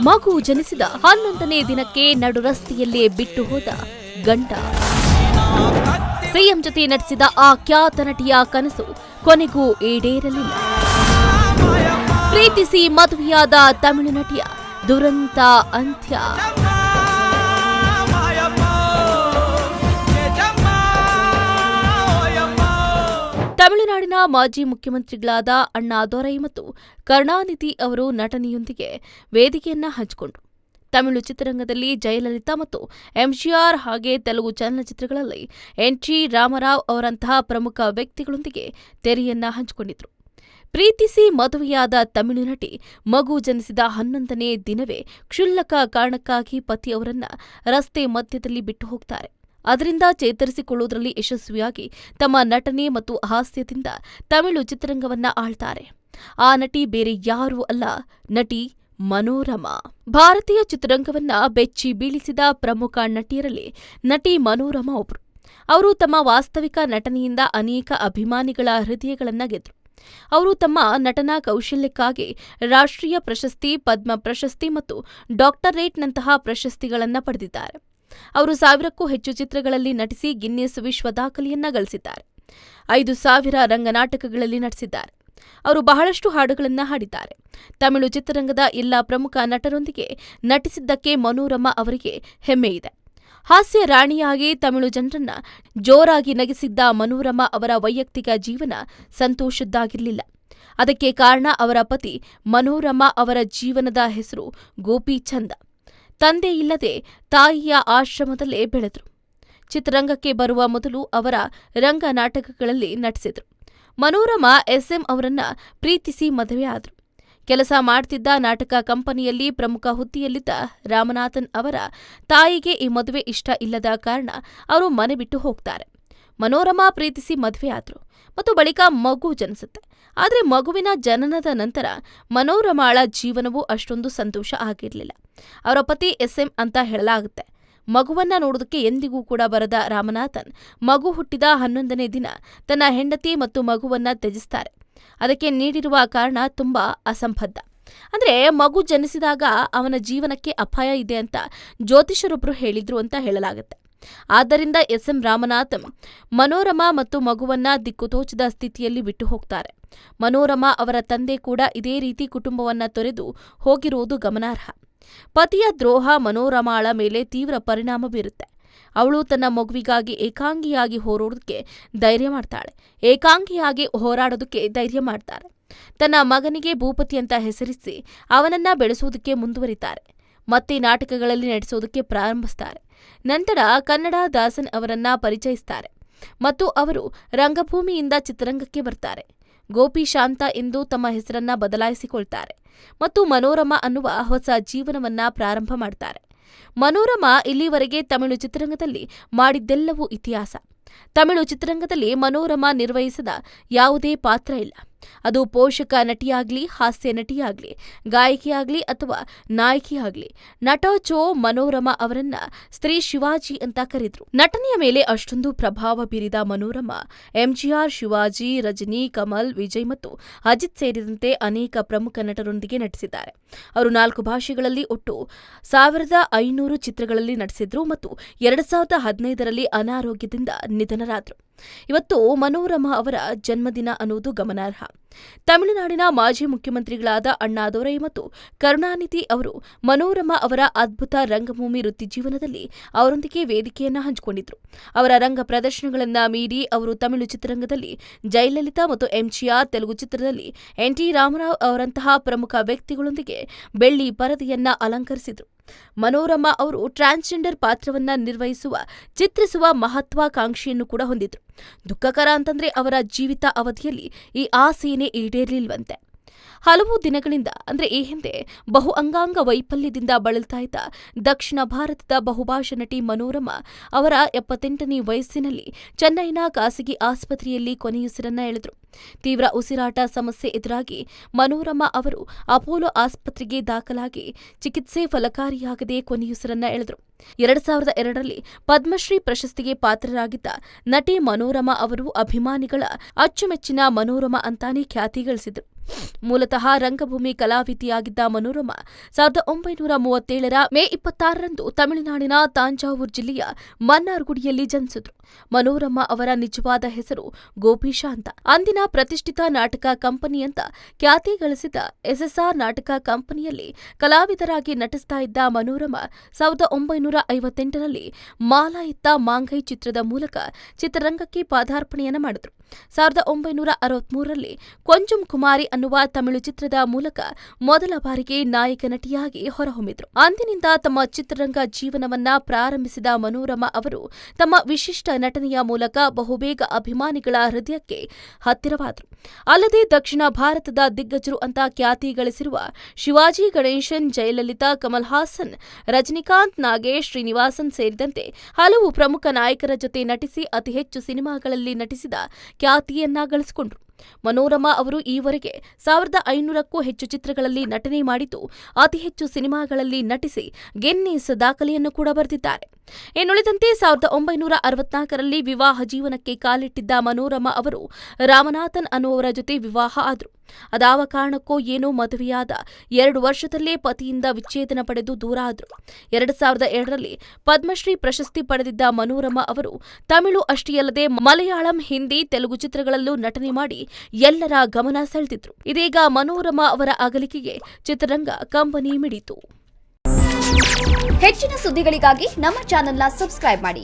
ಮಗು ಜನಿಸಿದ ಹನ್ನೊಂದನೇ ದಿನಕ್ಕೆ ನಡು ರಸ್ತೆಯಲ್ಲೇ ಬಿಟ್ಟು ಹೋದ ಗಂಡ. ಸಿಎಂ ಜೊತೆ ನಟಿಸಿದ ಆ ಖ್ಯಾತ ನಟಿಯ ಕನಸು ಕೊನೆಗೂ ಈಡೇರಲಿಲ್ಲ. ಪ್ರೀತಿಸಿ ಮದುವೆಯಾದ ತಮಿಳು ನಟಿಯ ದುರಂತ ಅಂತ್ಯ. ತಮಿಳುನಾಡಿನ ಮಾಜಿ ಮುಖ್ಯಮಂತ್ರಿಗಳಾದ ಅಣ್ಣಾ ದೊರೈ ಮತ್ತು ಕರುಣಾನಿಧಿ ಅವರು ನಟನೆಯೊಂದಿಗೆ ವೇದಿಕೆಯನ್ನ ಹಂಚಿಕೊಂಡರು. ತಮಿಳು ಚಿತ್ರರಂಗದಲ್ಲಿ ಜಯಲಲಿತಾ ಮತ್ತು ಎಂಜಿಆರ್ ಹಾಗೆ ತೆಲುಗು ಚಲನಚಿತ್ರಗಳಲ್ಲಿ ಎನ್ ಟಿ ರಾಮರಾವ್ ಅವರಂತಹ ಪ್ರಮುಖ ವ್ಯಕ್ತಿಗಳೊಂದಿಗೆ ತೆರೆಯನ್ನ ಹಂಚಿಕೊಂಡಿದ್ರು. ಪ್ರೀತಿಸಿ ಮದುವೆಯಾದ ತಮಿಳು ನಟಿ ಮಗು ಜನಿಸಿದ ಹನ್ನೊಂದನೇ ದಿನವೇ ಕ್ಷುಲ್ಲಕ ಕಾರಣಕ್ಕಾಗಿ ಪತಿಯವರನ್ನ ರಸ್ತೆ ಮಧ್ಯದಲ್ಲಿ ಬಿಟ್ಟು ಹೋಗ್ತಾರೆ. ಅದರಿಂದ ಚೇತರಿಸಿಕೊಳ್ಳುವುದರಲ್ಲಿ ಯಶಸ್ವಿಯಾಗಿ ತಮ್ಮ ನಟನೆ ಮತ್ತು ಹಾಸ್ಯದಿಂದ ತಮಿಳು ಚಿತ್ರರಂಗವನ್ನ ಆಳ್ತಾರೆ. ಆ ನಟಿ ಬೇರೆ ಯಾರೂ ಅಲ್ಲ, ನಟಿ ಮನೋರಮಾ. ಭಾರತೀಯ ಚಿತ್ರರಂಗವನ್ನ ಬೆಚ್ಚಿ ಬೀಳಿಸಿದ ಪ್ರಮುಖ ನಟಿಯರಲ್ಲಿ ನಟಿ ಮನೋರಮಾ ಒಬ್ರು. ಅವರು ತಮ್ಮ ವಾಸ್ತವಿಕ ನಟನೆಯಿಂದ ಅನೇಕ ಅಭಿಮಾನಿಗಳ ಹೃದಯಗಳನ್ನ ಗೆದ್ರು. ಅವರು ತಮ್ಮ ನಟನಾ ಕೌಶಲ್ಯಕ್ಕಾಗಿ ರಾಷ್ಟ್ರೀಯ ಪ್ರಶಸ್ತಿ, ಪದ್ಮ ಪ್ರಶಸ್ತಿ ಮತ್ತು ಡಾಕ್ಟರೇಟ್ನಂತಹ ಪ್ರಶಸ್ತಿಗಳನ್ನ ಪಡೆದಿದ್ದಾರೆ. ಅವರು ಸಾವಿರಕ್ಕೂ ಹೆಚ್ಚು ಚಿತ್ರಗಳಲ್ಲಿ ನಟಿಸಿ ಗಿನ್ನಿಸ್ ವಿಶ್ವ ದಾಖಲೆಯನ್ನ ಗಳಿಸಿದ್ದಾರೆ. ಐದು ಸಾವಿರ ರಂಗನಾಟಕಗಳಲ್ಲಿ ನಟಿಸಿದ್ದಾರೆ. ಅವರು ಬಹಳಷ್ಟು ಹಾಡುಗಳನ್ನು ಹಾಡಿದ್ದಾರೆ. ತಮಿಳು ಚಿತ್ರರಂಗದ ಎಲ್ಲ ಪ್ರಮುಖ ನಟರೊಂದಿಗೆ ನಟಿಸಿದ್ದಕ್ಕೆ ಮನೋರಮ ಅವರಿಗೆ ಹೆಮ್ಮೆ ಇದೆ. ಹಾಸ್ಯ ರಾಣಿಯಾಗಿ ತಮಿಳು ಜನರನ್ನ ಜೋರಾಗಿ ನಗಿಸಿದ್ದ ಮನೋರಮ ಅವರ ವೈಯಕ್ತಿಕ ಜೀವನ ಸಂತೋಷದ್ದಾಗಿರಲಿಲ್ಲ. ಅದಕ್ಕೆ ಕಾರಣ ಅವರ ಪತಿ ಮನೋರಮ ಅವರ ಜೀವನದ ಹೆಸರು ಗೋಪಿಚಂದ ತಂದೆ ಇಲ್ಲದೆ ತಾಯಿಯ ಆಶ್ರಮದಲ್ಲೇ ಬೆಳೆದರು. ಚಿತ್ರರಂಗಕ್ಕೆ ಬರುವ ಮೊದಲು ಅವರ ರಂಗ ನಾಟಕಗಳಲ್ಲಿ ನಟಿಸಿದರು. ಮನೋರಮಾ, ಎಸ್ಎಂ ಅವರನ್ನ ಪ್ರೀತಿಸಿ ಮದುವೆಯಾದರು ಕೆಲಸ ಮಾಡ್ತಿದ್ದ ನಾಟಕ ಕಂಪನಿಯಲ್ಲಿ ಪ್ರಮುಖ ಹುದ್ದೆಯಲ್ಲಿದ್ದ ರಾಮನಾಥನ್ ಅವರ ತಾಯಿಗೆ ಈ ಮದುವೆ ಇಷ್ಟ ಇಲ್ಲದ ಕಾರಣ ಅವರು ಮನೆ ಬಿಟ್ಟು ಹೋಗ್ತಾರೆ. ಮನೋರಮಾ ಪ್ರೀತಿಸಿ ಮದುವೆಯಾದರು ಮತ್ತು ಬಳಿಕ ಮಗು ಜನಿಸುತ್ತೆ. ಆದರೆ ಮಗುವಿನ ಜನನದ ನಂತರ ಮನೋರಮಾಳ ಜೀವನವು ಅಷ್ಟೊಂದು ಸಂತೋಷ ಆಗಿರಲಿಲ್ಲ. ಅವರ ಪತಿ ಎಸ್ ಎಂ ಅಂತ ಹೇಳಲಾಗುತ್ತೆ. ಮಗುವನ್ನ ನೋಡೋದಕ್ಕೆ ಎಂದಿಗೂ ಕೂಡ ಬರದ ರಾಮನಾಥನ್ ಮಗು ಹುಟ್ಟಿದ ಹನ್ನೊಂದನೇ ದಿನ ತನ್ನ ಹೆಂಡತಿ ಮತ್ತು ಮಗುವನ್ನ ತ್ಯಜಿಸ್ತಾರೆ. ಅದಕ್ಕೆ ನೀಡಿರುವ ಕಾರಣ ತುಂಬಾ ಅಸಂಬದ್ಧ. ಅಂದ್ರೆ ಮಗು ಜನಿಸಿದಾಗ ಅವನ ಜೀವನಕ್ಕೆ ಅಪಾಯ ಇದೆ ಅಂತ ಜ್ಯೋತಿಷರೊಬ್ಬರು ಹೇಳಿದ್ರು ಅಂತ ಹೇಳಲಾಗುತ್ತೆ. ಆದ್ದರಿಂದ ಎಸ್ಎಂ ರಾಮನಾಥ್ ಮನೋರಮಾ ಮತ್ತು ಮಗುವನ್ನ ದಿಕ್ಕುತೋಚದ ಸ್ಥಿತಿಯಲ್ಲಿ ಬಿಟ್ಟು ಹೋಗ್ತಾರೆ. ಮನೋರಮಾ ಅವರ ತಂದೆ ಕೂಡ ಇದೇ ರೀತಿ ಕುಟುಂಬವನ್ನ ತೊರೆದು ಹೋಗಿರುವುದು ಗಮನಾರ್ಹ. ಪತಿಯ ದ್ರೋಹ ಮನೋರಮಾಳ ಮೇಲೆ ತೀವ್ರ ಪರಿಣಾಮ ಬೀರುತ್ತೆ. ಅವಳು ತನ್ನ ಮಗುವಿಗಾಗಿ ಏಕಾಂಗಿಯಾಗಿ ಹೋರಾಡೋದಕ್ಕೆ ಧೈರ್ಯ ಮಾಡ್ತಾಳೆ. ಏಕಾಂಗಿಯಾಗಿ ಹೋರಾಡೋದಕ್ಕೆ ಧೈರ್ಯ ಮಾಡ್ತಾರೆ. ತನ್ನ ಮಗನಿಗೆ ಭೂಪತಿ ಅಂತ ಹೆಸರಿಸಿ ಅವನನ್ನ ಬೆಳೆಸುವುದಕ್ಕೆ ಮುಂದುವರಿತಾರೆ. ಮತ್ತೆ ನಾಟಕಗಳಲ್ಲಿ ನಡೆಸೋದಕ್ಕೆ ಪ್ರಾರಂಭಿಸ್ತಾರೆ. ನಂತರ ಕನ್ನಡ ದಾಸನ್ ಅವರನ್ನ ಪರಿಚಯಿಸ್ತಾರೆ ಮತ್ತು ಅವರು ರಂಗಭೂಮಿಯಿಂದ ಚಿತ್ರರಂಗಕ್ಕೆ ಬರ್ತಾರೆ. ಗೋಪಿ ಶಾಂತ ಎಂದು ತಮ್ಮ ಹೆಸರನ್ನ ಬದಲಾಯಿಸಿಕೊಳ್ತಾರೆ ಮತ್ತು ಮನೋರಮ ಅನ್ನುವ ಹೊಸ ಜೀವನವನ್ನ ಪ್ರಾರಂಭ ಮಾಡ್ತಾರೆ. ಮನೋರಮ ಇಲ್ಲಿವರೆಗೆ ತಮಿಳು ಚಿತ್ರರಂಗದಲ್ಲಿ ಮಾಡಿದ್ದೆಲ್ಲವೂ ಇತಿಹಾಸ. ತಮಿಳು ಚಿತ್ರರಂಗದಲ್ಲಿ ಮನೋರಮ ನಿರ್ವಹಿಸದ ಯಾವುದೇ ಪಾತ್ರ ಇಲ್ಲ. ಅದು ಪೋಷಕ ನಟಿಯಾಗ್ಲಿ, ಹಾಸ್ಯ ನಟಿಯಾಗ್ಲಿ, ಗಾಯಕಿಯಾಗ್ಲಿ ಅಥವಾ ನಾಯಕಿಯಾಗ್ಲಿ. ನಟ ಚೋ ಮನೋರಮಾ ಅವರನ್ನ ಸ್ತ್ರೀ ಶಿವಾಜಿ ಅಂತ ಕರೆದ್ರು. ನಟನೆಯ ಮೇಲೆ ಅಷ್ಟೊಂದು ಪ್ರಭಾವ ಬೀರಿದ ಮನೋರಮಾ, ಎಂಜಿಆರ್, ಶಿವಾಜಿ, ರಜನಿ, ಕಮಲ್, ವಿಜಯ್ ಮತ್ತು ಅಜಿತ್ ಸೇರಿದಂತೆ ಅನೇಕ ಪ್ರಮುಖ ನಟರೊಂದಿಗೆ ನಟಿಸಿದ್ದಾರೆ. ಅವರು ನಾಲ್ಕು ಭಾಷೆಗಳಲ್ಲಿ ಒಟ್ಟು ಸಾವಿರದ ಐನೂರು ಚಿತ್ರಗಳಲ್ಲಿ ನಟಿಸಿದ್ರು ಮತ್ತು ಎರಡ್ ಸಾವಿರದ ಹದಿನೈದರಲ್ಲಿ ಅನಾರೋಗ್ಯದಿಂದ ನಿಧನರಾದರು. ಇವತ್ತು ಮನೋರಮಾ ಅವರ ಜನ್ಮದಿನ ಅನ್ನುವುದು ಗಮನಾರ್ಹ. ತಮಿಳುನಾಡಿನ ಮಾಜಿ ಮುಖ್ಯಮಂತ್ರಿಗಳಾದ ಅಣ್ಣಾದೊರೈ ಮತ್ತು ಕರುಣಾನಿಧಿ ಅವರು ಮನೋರಮಾ ಅವರ ಅದ್ಭುತ ರಂಗಭೂಮಿ ವೃತ್ತಿ ಜೀವನದಲ್ಲಿ ಅವರೊಂದಿಗೆ ವೇದಿಕೆಯನ್ನ ಹಂಚಿಕೊಂಡಿದ್ರು. ಅವರ ರಂಗ ಪ್ರದರ್ಶನಗಳನ್ನು ಮೀರಿ ಅವರು ತಮಿಳು ಚಿತ್ರರಂಗದಲ್ಲಿ ಜಯಲಲಿತಾ ಮತ್ತು ಎಂಜಿಆರ್ ತೆಲುಗು ಚಿತ್ರದಲ್ಲಿ ಎನ್ ಟಿ ರಾಮರಾವ್ ಅವರಂತಹ ಪ್ರಮುಖ ವ್ಯಕ್ತಿಗಳೊಂದಿಗೆ ಬೆಳ್ಳಿ ಪರದೆಯನ್ನ ಅಲಂಕರಿಸಿದ್ರು. ಮನೋರಮಾ ಅವರು ಟ್ರಾನ್ಸ್ಜೆಂಡರ್ ಪಾತ್ರವನ್ನ ನಿರ್ವಹಿಸುವ, ಚಿತ್ರಿಸುವ ಮಹತ್ವಾಕಾಂಕ್ಷೆಯನ್ನು ಕೂಡ ಹೊಂದಿದ್ರು. ದುಃಖಕರ ಅಂತಂದ್ರೆ ಅವರ ಜೀವಿತ ಅವಧಿಯಲ್ಲಿ ಈ ಆಸೆಯೇ ಈಡೇರಲಿಲ್ವಂತೆ. ಹಲವು ದಿನಗಳಿಂದ, ಅಂದ್ರೆ ಈ ಹಿಂದೆ ಬಹು ಅಂಗಾಂಗ ವೈಫಲ್ಯದಿಂದ ಬಳಲ್ತಾ ಇದ್ದ ದಕ್ಷಿಣ ಭಾರತದ ಬಹುಭಾಷಾ ನಟಿ ಮನೋರಮ ಅವರ ಎಪ್ಪತ್ತೆಂಟನೇ ವಯಸ್ಸಿನಲ್ಲಿ ಚೆನ್ನೈನ ಖಾಸಗಿ ಆಸ್ಪತ್ರೆಯಲ್ಲಿ ಕೊನೆಯುಸಿರನ್ನ ಎಳೆದರು. ತೀವ್ರ ಉಸಿರಾಟ ಸಮಸ್ಯೆ ಎದುರಾಗಿ ಮನೋರಮ ಅವರು ಅಪೋಲೋ ಆಸ್ಪತ್ರೆಗೆ ದಾಖಲಾಗಿ ಚಿಕಿತ್ಸೆ ಫಲಕಾರಿಯಾಗದೆ ಕೊನೆಯುಸಿರನ್ನ ಎಳೆದರು. ಎರಡ್ ಸಾವಿರದ ಎರಡರಲ್ಲಿ ಪದ್ಮಶ್ರೀ ಪ್ರಶಸ್ತಿಗೆ ಪಾತ್ರರಾಗಿದ್ದ ನಟಿ ಮನೋರಮಾ ಅವರು ಅಭಿಮಾನಿಗಳ ಅಚ್ಚುಮೆಚ್ಚಿನ ಮನೋರಮಾ ಅಂತಾನೆ ಖ್ಯಾತಿ ಗಳಿಸಿದ್ರು. ಮೂಲತಃ ರಂಗಭೂಮಿ ಕಲಾವಿದೆಯಾಗಿದ್ದ ಮನೋರಮ ಸಾವಿರದ ಒಂಬೈನೂರ ಮೂವತ್ತೇಳರ ಮೇ ಇಪ್ಪತ್ತಾರರಂದು ತಮಿಳುನಾಡಿನ ತಾಂಜಾವೂರ್ ಜಿಲ್ಲೆಯ ಮನ್ನಾರ್ಗುಡಿಯಲ್ಲಿ ಜನಿಸಿದರು. ಮನೋರಮ ಅವರ ನಿಜವಾದ ಹೆಸರು ಗೋಪೀಶ ಅಂತ ಅಂದಿನ ಪ್ರತಿಷ್ಠಿತ ನಾಟಕ ಕಂಪನಿ ಅಂತ ಖ್ಯಾತಿ ಗಳಿಸಿದ ಎಸ್ಎಸ್ಆರ್ ನಾಟಕ ಕಂಪನಿಯಲ್ಲಿ ಕಲಾವಿದರಾಗಿ ನಟಿಸ್ತಾ ಇದ್ದ ಮನೋರಮ ಸಾವಿರದ ಒಂಬೈನೂರ ಐವತ್ತೆಂಟರಲ್ಲಿ ಮಾಲಾ ಮಾಂಗೈ ಚಿತ್ರದ ಮೂಲಕ ಚಿತ್ರರಂಗಕ್ಕೆ ಪಾದಾರ್ಪಣೆಯನ್ನು ಮಾಡಿದ್ರು. ಸಾವಿರದ ಒಂಬೈನೂರ ಅರವತ್ಮೂರರಲ್ಲಿ ಕೊಂಚಂ ಕುಮಾರಿ ಅನ್ನುವ ತಮಿಳು ಚಿತ್ರದ ಮೂಲಕ ಮೊದಲ ಬಾರಿಗೆ ನಾಯಕ ನಟಿಯಾಗಿ ಹೊರಹೊಮ್ಮಿದ್ರು. ಅಂದಿನಿಂದ ತಮ್ಮ ಚಿತ್ರರಂಗ ಜೀವನವನ್ನ ಪ್ರಾರಂಭಿಸಿದ ಮನೋರಮಾ ಅವರು ತಮ್ಮ ವಿಶಿಷ್ಟ ನಟನೆಯ ಮೂಲಕ ಬಹುಬೇಗ ಅಭಿಮಾನಿಗಳ ಹೃದಯಕ್ಕೆ ಹತ್ತಿರವಾದರು. ಅಲ್ಲದೆ ದಕ್ಷಿಣ ಭಾರತದ ದಿಗ್ಗಜರು ಅಂತ ಖ್ಯಾತಿ ಗಳಿಸಿರುವ ಶಿವಾಜಿ ಗಣೇಶನ್, ಜಯಲಲಿತಾ, ಕಮಲ್ ಹಾಸನ್, ರಜನಿಕಾಂತ್, ನಾಗೇಶ್, ಶ್ರೀನಿವಾಸನ್ ಸೇರಿದಂತೆ ಹಲವು ಪ್ರಮುಖ ನಾಯಕರ ಜೊತೆ ನಟಿಸಿ ಅತಿ ಹೆಚ್ಚು ಸಿನಿಮಾಗಳಲ್ಲಿ ನಟಿಸಿದ ಖ್ಯಾತಿಯನ್ನ ಗಳಿಸಿಕೊಂಡ್ರು. ಮನೋರಮಾ ಅವರು ಈವರೆಗೆ ಸಾವಿರದ ಐನೂರಕ್ಕೂ ಹೆಚ್ಚು ಚಿತ್ರಗಳಲ್ಲಿ ನಟನೆ ಮಾಡಿದ್ದು, ಅತಿ ಹೆಚ್ಚು ಸಿನಿಮಾಗಳಲ್ಲಿ ನಟಿಸಿ ಗೆನ್ನಿಸ್ ದಾಖಲೆಯನ್ನು ಕೂಡ ಬರೆದಿದ್ದಾರೆ. ಇನ್ನುಳಿದಂತೆ ಸಾವಿರದ ಒಂಬೈನೂರ ಅರವತ್ನಾಲ್ಕರಲ್ಲಿ ವಿವಾಹ ಜೀವನಕ್ಕೆ ಕಾಲಿಟ್ಟಿದ್ದ ಮನೋರಮಾ ಅವರು ರಾಮನಾಥನ್ ಅನ್ನುವರ ಜೊತೆ ವಿವಾಹ ಆದರು. ಅದಾವ ಕಾರಣಕ್ಕೋ ಏನೋ ಮದುವೆಯಾದ ಎರಡು ವರ್ಷದಲ್ಲೇ ಪತಿಯಿಂದ ವಿಚ್ಛೇದನ ಪಡೆದು ದೂರ ಆದರು. ಎರಡು ಸಾವಿರದ ಎರಡರಲ್ಲಿ ಪದ್ಮಶ್ರೀ ಪ್ರಶಸ್ತಿ ಪಡೆದಿದ್ದ ಮನೋರಮ ಅವರು ತಮಿಳು ಅಷ್ಟೇ ಅಲ್ಲದೆ ಮಲಯಾಳಂ, ಹಿಂದಿ, ತೆಲುಗು ಚಿತ್ರಗಳಲ್ಲೂ ನಟನೆ ಮಾಡಿ ಎಲ್ಲರ ಗಮನ ಸೆಳೆದಿದ್ರು. ಇದೀಗ ಮನೋರಮ ಅವರ ಅಗಲಿಕೆಗೆ ಚಿತ್ರರಂಗ ಕಂಬನಿ ಮಿಡಿತು. ಹೆಚ್ಚಿನ ಸುದ್ದಿಗಳಿಗಾಗಿ ನಮ್ಮ ಚಾನೆಲ್ನ ಸಬ್ಸ್ಕ್ರೈಬ್ ಮಾಡಿ.